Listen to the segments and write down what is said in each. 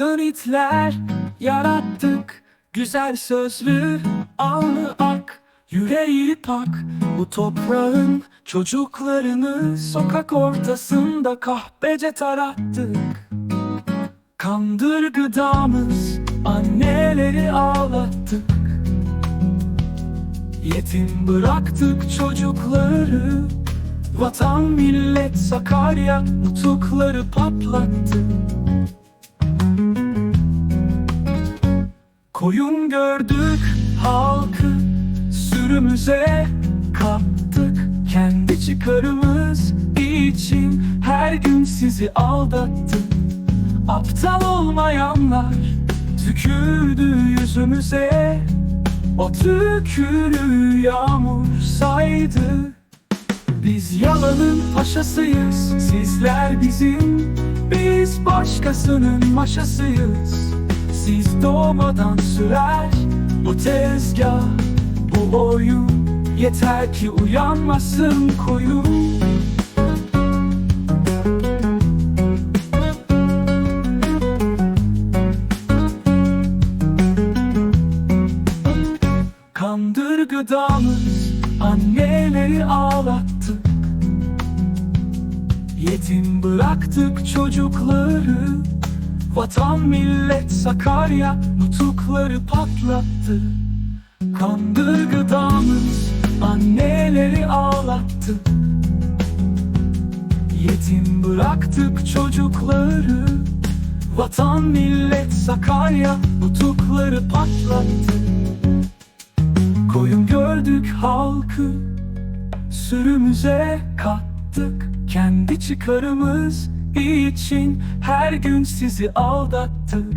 Yoktan itler yarattık. Güzel sözlü alnı ak Yüreği pak. Bu toprağın çocuklarını Sokak ortasında kahpece tarattık. Kandır gıdamız Anneleri ağlattık. Yetim bıraktık çocukları Vatan millet Sakarya Nutukları patlattı Koyun gördük halkı Sürümüze kattık. Kendi çıkarımız için Her gün sizi aldattık. Aptal olmayanlar Tükürdü yüzümüze. O tükürüğü yağmur saydı. Biz yalanın paşasıyız Sizler bizim Biz başkasının maşasıyız Siz doğmadan sürer Bu tezgah Bu oyun Yeter ki uyanmasın koyun. Kandır gıdamız Anneleri ağlattık. Yetim bıraktık çocukları Vatan millet Sakarya Nutukları patlattı. Kandır gıdamız Anneleri ağlattık Yetim bıraktık çocukları. Vatan millet Sakarya Nutukları patlattı. Koyun gördük halkı Sürümüze kattık. Kendi çıkarımız için Her gün sizi aldattık.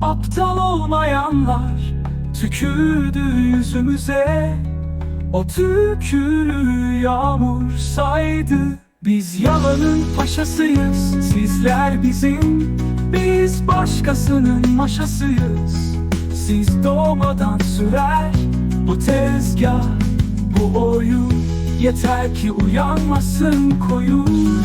Aptal olmayanlar Tükürdü yüzümüze. O tükürüğü yağmur saydı. Biz yalanın paşasıyız Sizler bizim. Biz başkasının maşasıyız. Siz doğmadan sürer bu tezgah Bu oyun. Yeter ki uyanmasın koyun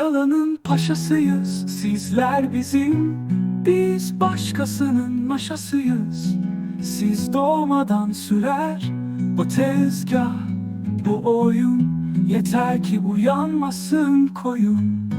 yalanın paşasıyız Sizler bizim. Biz başkasının maşasıyız. Siz doğmadan sürer Bu tezgah Bu oyun. Yeter ki uyanmasın koyun